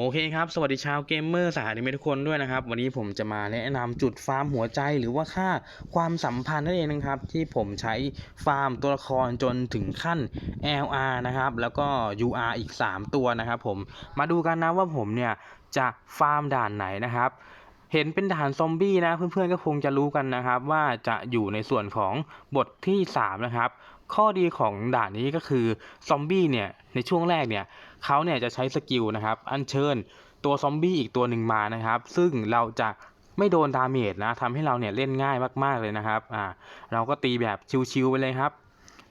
โอเคครับ สวัสดีชาวเกมเมอร์สายอนิเมะทุกคนด้วยนะครับ วันนี้ผมจะมาแนะนำจุดฟาร์มหัวใจหรือว่าค่าความสัมพันธ์นั่นเองนะครับ ที่ผมใช้ฟาร์มตัวละครจนถึงขั้น LR นะครับ แล้วก็ UR อีก 3 ตัวนะครับผมมาดูกันนะว่าผมเนี่ยจะฟาร์มด่านไหนนะครับ เห็นเป็นด่านซอมบี้นะเพื่อนๆก็คงจะรู้กันนะครับ ว่าจะอยู่ในส่วนของบทที่ 3 นะครับ ข้อดีของด่านนี้ก็คือซอมบี้เนี่ยในช่วงแรกเนี่ยเขาเนี่ยจะใช้สกิลนะครับ อัญเชิญตัวซอมบี้อีกตัวหนึ่งมานะครับ ซึ่งเราจะไม่โดนดาเมจนะทำให้เราเนี่ยเล่นง่ายมากๆเลยนะครับอ่าเราก็ตีแบบชิวๆไปเลยครับ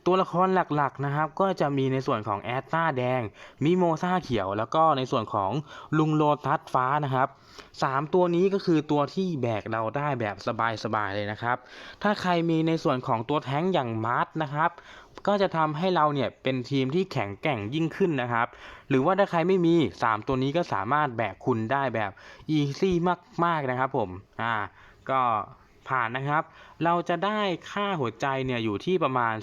ตัวละครหลักๆนะครับก็จะมีในส่วนของแอตตาแดงมิโมซาเขียว แล้วก็ในส่วนของลุงโลตัสฟ้านะครับสามตัวนี้ก็คือตัวที่แบกเราได้แบบสบายๆเลยนะครับ ถ้าใครมีในส่วนของตัวแท้งอย่างมาร์ทนะครับก็จะทำให้เราเนี่ยเป็นทีมที่แข็งแกร่งยิ่งขึ้นนะครับ หรือว่าถ้าใครไม่มี 3 ตัวนี้ก็สามารถแบกคุณได้แบบอีซี่มากๆนะครับผมอ่าก็ ผ่านนะครับ เราจะได้ค่าหัวใจเนี่ยอยู่ที่ประมาณ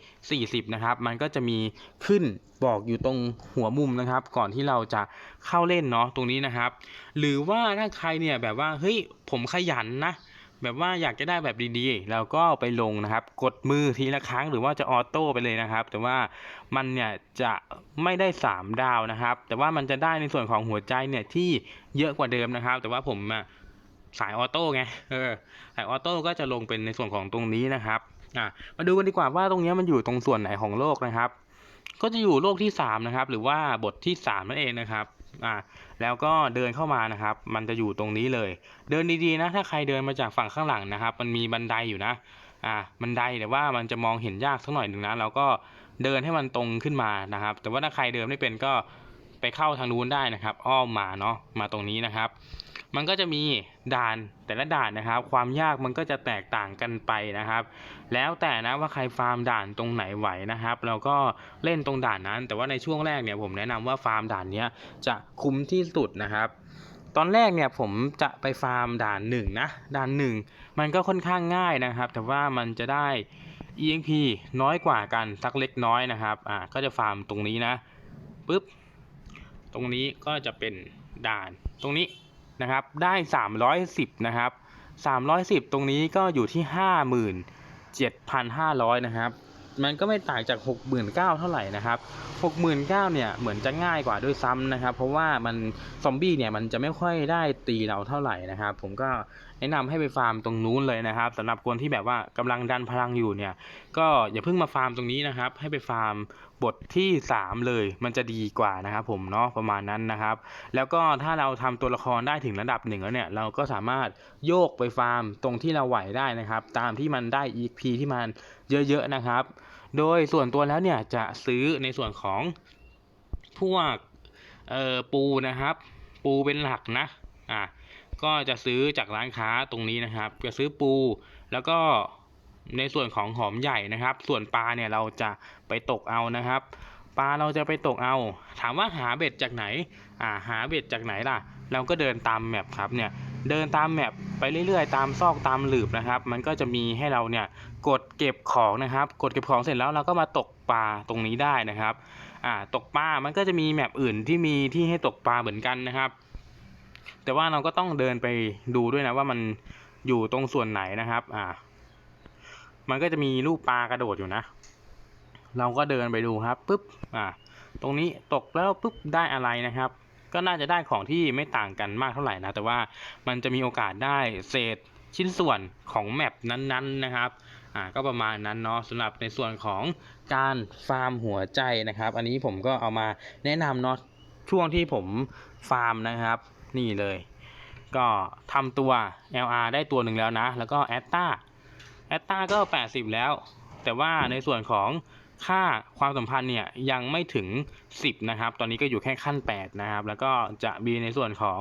340 นะครับ มันก็จะมีขึ้นบอกอยู่ตรงหัวมุมนะครับ ก่อนที่เราจะเข้าเล่นเนาะตรงนี้นะครับ หรือว่าถ้าใครเนี่ยแบบว่าเฮ้ยผมขยันนะแบบว่าอยากจะได้แบบดีๆ เราก็ไปลงนะครับ กดมือทีละครั้งหรือว่าจะออโต้ไปเลยนะครับ แต่ว่ามันเนี่ยจะไม่ได้ 3 ดาวนะครับ แต่ว่ามันจะได้ในส่วนของหัวใจเนี่ยที่เยอะกว่าเดิมนะครับ แต่ว่าผมอะ สายออโต้ไงเออสายออโต้ก็จะลงเป็นในส่วนของตรงนี้นะครับอะมาดูกันดีกว่าว่าตรงนี้มันอยู่ตรงส่วนไหนของโลกนะครับ ก็จะอยู่โลกที่3นะครับ หรือว่าบทที่3นั่นเองนะครับอ่าแล้วก็เดินเข้ามานะครับ มันจะอยู่ตรงนี้เลย เดินดีๆนะ ถ้าใครเดินมาจากฝั่งข้างหลังนะครับ มันมีบันไดอยู่นะอ่าบันไดแต่ว่ามันจะมองเห็นยากสักหน่อยหนึ่งนะเราก็เดินให้มันตรงขึ้นมานะครับ แต่ว่าถ้าใครเดินไม่เป็นก็ไปเข้าทางนู้นได้นะครับ อ้อมมาเนาะมาตรงนี้นะครับ มันก็จะมีด่านแต่ละด่านนะครับ ความยากมันก็จะแตกต่างกันไปนะครับ แล้วแต่นะว่าใครฟาร์มด่านตรงไหนไหวนะครับ เราก็เล่นตรงด่านนั้น แต่ว่าในช่วงแรกเนี่ยผมแนะนำว่าฟาร์มด่านเนี้ยจะคุ้มที่สุดนะครับตอนแรกเนี่ยผมจะไปฟาร์มด่านหนึ่งนะด่านหนึ่งมันก็ค่อนข้างง่ายนะครับ แต่ว่ามันจะได้ EXP น้อยกว่ากันสักเล็กน้อยนะครับอ่าก็จะฟาร์มตรงนี้นะปุ๊บตรงนี้ก็จะเป็นด่านตรงนี้ นะครับ ได้ 310 นะครับ 310 ตรงนี้ก็อยู่ที่ 57,500 นะครับ มันก็ไม่ต่างจาก 69,000เท่าไหร่นะครับ 69,000เนี่ยเหมือนจะง่ายกว่าด้วยซ้ำนะครับ เพราะว่ามันซอมบี้เนี่ยมันจะไม่ค่อยได้ตีเราเท่าไหร่นะครับ ผมก็แนะนำให้ไปฟาร์มตรงนู้นเลยนะครับสำหรับคนที่แบบว่ากำลังดันพลังอยู่เนี่ยก็อย่าเพิ่งมาฟาร์มตรงนี้นะครับ ให้ไปฟาร์มบทที่ 3 เลย มันจะดีกว่านะครับผมเนาะประมาณนั้นนะครับ แล้วก็ถ้าเราทำตัวละครได้ถึงระดับหนึ่งแล้วเนี่ย เราก็สามารถโยกไปฟาร์มตรงที่เราไหวได้นะครับ ตามที่มันได้ EP ที่มันเยอะๆนะครับ โดยส่วนตัวแล้วเนี่ยจะซื้อในส่วนของพวกเอ่อปูนะครับ ปูเป็นหลักนะอะก็จะซื้อจากร้านค้าตรงนี้นะครับ จะซื้อปูแล้วก็ ในส่วนของหอมใหญ่นะครับ ส่วนปลาเนี่ยเราจะไปตกเอานะครับ ปลาเราจะไปตกเอา ถามว่าหาเบ็ดจากไหนอ่าหาเบ็ดจากไหนล่ะ เราก็เดินตามแมปครับเนี่ยเดินตามแมปไปเรื่อยๆ ตามซอกตามหลืบนะครับ มันก็จะมีให้เราเนี่ยกดเก็บของนะครับ กดเก็บของเสร็จแล้วเราก็มาตกปลาตรงนี้ได้นะครับอ่าตกปลา มันก็จะมีแมปอื่นที่มีที่ให้ตกปลาเหมือนกันนะครับ แต่ว่าเราก็ต้องเดินไปดูด้วยนะว่ามันอยู่ตรงส่วนไหนนะครับอ่า มันก็จะมีรูปปลากระโดดอยู่นะ เราก็เดินไปดูครับปุ๊บอ่าตรงนี้ตกแล้วปุ๊บได้อะไรนะครับ ก็น่าจะได้ของที่ไม่ต่างกันมากเท่าไหร่นะ แต่ว่ามันจะมีโอกาสได้เศษชิ้นส่วนของแมปนั้นๆนะครับอ่าก็ประมาณนั้นเนาะสำหรับในส่วนของการฟาร์มหัวใจนะครับ อันนี้ผมก็เอามาแนะนำเนาะช่วงที่ผมฟาร์มนะครับ นี่เลย ก็ทำตัว LR ได้ตัวหนึ่งแล้วนะ แล้วก็แอตตา แอตตาก็ 80 แล้ว แต่ว่าในส่วนของค่าความสัมพันธ์เนี่ยยังไม่ถึง 10 นะครับ ตอนนี้ก็อยู่แค่ขั้น 8 นะครับ แล้วก็จะมีในส่วนของ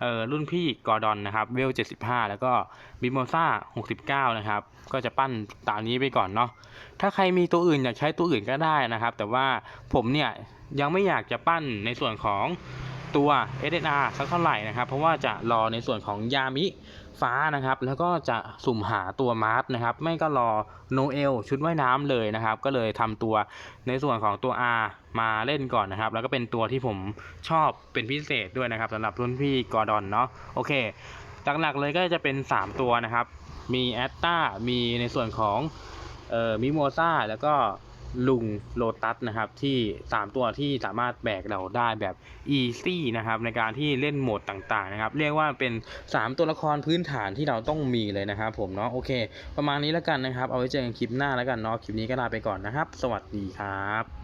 เอ่อรุ่นพี่กอร์ดอนนะครับ เวล 75 แล้วก็บิโมซ่า 69 นะครับ ก็จะปั้นตามนี้ไปก่อนเนาะ ถ้าใครมีตัวอื่นอยากใช้ตัวอื่นก็ได้นะครับ แต่ว่าผมเนี่ยยังไม่อยากจะปั้นในส่วนของ ตัว SSR สักเท่าไหร่นะครับ เพราะว่าจะรอในส่วนของยามิฟ้านะครับ แล้วก็จะสุ่มหาตัวมาร์ฟนะครับ ไม่ก็รอโนเอลชุดว่ายน้ำเลยนะครับ ก็เลยทำตัวในส่วนของตัว R มาเล่นก่อนนะครับ แล้วก็เป็นตัวที่ผมชอบเป็นพิเศษด้วยนะครับสำหรับรุ่นพี่กอร์ดอนเนาะโอเคหลักๆเลยก็จะเป็น 3 ตัวนะครับ มีแอตตามีในส่วนของเอ่อมิโมซาแล้วก็ ลุงโลตัสนะครับที่ 3 ตัวที่สามารถแบกเราได้แบบอีซี่นะครับในการที่เล่นโหมดต่างๆนะครับ เรียกว่าเป็น 3 ตัวละครพื้นฐานที่เราต้องมีเลยนะครับ ผมเนาะโอเค ประมาณนี้แล้วกันนะครับ เอาไว้เจอกันคลิปหน้าแล้วกันเนาะคลิปนี้ก็ลาไปก่อนนะครับ สวัสดีครับ